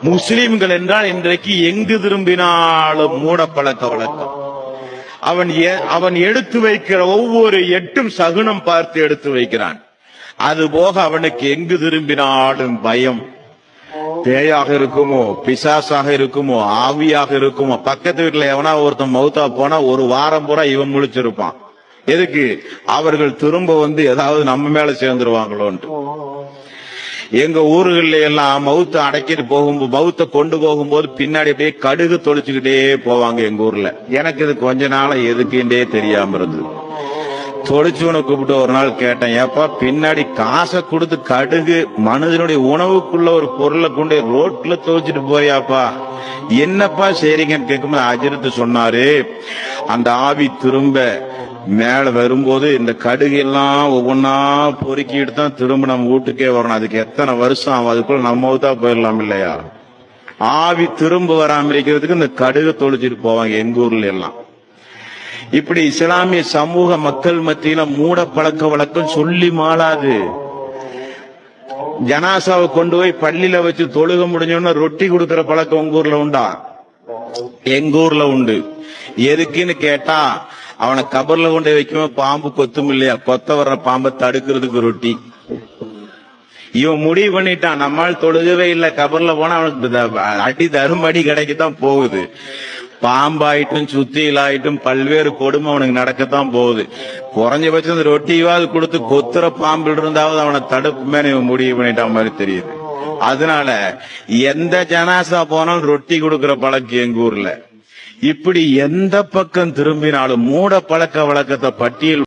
முஸ்லிம்கள் என்றால் இன்றைக்கு எங்கு திரும்பினாலும் மூடப்பழக்க வழக்கம். அவன் எ- அவன் எடுத்து வைக்கிற ஒவ்வொரு எட்டும் சகுனம் பார்த்து எடுத்து வைக்கிறான். அது போக அவனுக்கு எங்கு திரும்பினாலும் பயம். பேயாக இருக்குமோ பிசாசாக இருக்குமோ ஆவியாக இருக்குமோ பக்கத்து வீட்டுல எவனா ஒருத்தன் மௌத்தா போனா ஒரு வாரம் பூரா இவன் முழிச்சிருப்பான். எதுக்கு? அவர்கள் திரும்ப வந்து ஏதாவது நம்ம மேல சேர்ந்துருவாங்களோன்ட்டு. எங்க ஊர்கள்ல எல்லாம் மவுத்த அடைக்கிட்டு போகும்போது மவுத்த கொண்டு போகும்போது பின்னாடி அப்படியே கடுகு தொளிச்சுக்கிட்டே போவாங்க எங்க ஊர்ல. எனக்கு இது கொஞ்ச நாளா எதுக்குண்டே தெரியாம இருந்தது. தொளிச்சுவனை கூப்பிட்டு ஒரு நாள் கேட்டேன் ஏப்பா பின்னாடி காசை கொடுத்து கடுகு மனிதனுடைய உணவுக்குள்ள ஒரு பொருளை கொண்டு ரோட்ல துவைச்சிட்டு போறியாப்பா? என்னப்பா சரிங்கன்னு கேட்கும்போது அஜிரத்து சொன்னாரு அந்த ஆவி திரும்ப மேல வரும்போது இந்த கடுகு எல்லாம் ஒவ்வொன்னா பொறுக்கிட்டு தான் திரும்ப நம்ம வீட்டுக்கே வரணும். அதுக்கு எத்தனை வருஷம் ஆகும்? அதுக்குள்ள நம்ம தான் போயிடலாம் இல்லையா? ஆவி திரும்ப வராம இருக்கிறதுக்கு இந்த கடுகு தொழிச்சிட்டு போவாங்க எங்க ஊர்ல எல்லாம். இப்படி இஸ்லாமிய சமூக மக்கள் மத்தியில மூட பழக்க வழக்கம் சொல்லி மாளாது. ஜனாசாவை கொண்டு போய் பள்ளியில வச்சு தொழுக முடிஞ்சோன்னா ரொட்டி கொடுக்கிற பழக்கம் உங்க ஊர்ல உண்டா? எங்க ஊர்ல உண்டு. எதுக்குன்னு கேட்டா அவனை கபர்ல கொண்டு போய் பாம்பு கொத்தும் இல்லையா? கொத்த வர்ற பாம்பை தடுக்கிறதுக்கு ரொட்டி இவன் முடிவு பண்ணிட்டான். நம்மால் தொழுகவே இல்லை. கபர்ல போனா அவனுக்கு த- அடி தருமடி கிடைக்கத்தான் போகுது. பாம்பாயிட்டும் சுத்தியிலாயிட்டும் பல்வேறு கொடுமை அவனுக்கு நடக்கத்தான் போகுது. குறைஞ்சபட்சம் இந்த ரொட்டியாவது கொடுத்து கொத்துற பாம்பில் இருந்தாவது அவனை தடுப்புமே இவன் முடிவு பண்ணிட்டான் மாதிரி தெரியுது. அதனால எந்த ஜனாசா போனாலும் ரொட்டி கொடுக்கற பழக்கம் எங்க ஊர்ல. இப்படி எந்த பக்கம் திரும்பினாலும் மூட பழக்க வழக்கத்தை பட்டியல்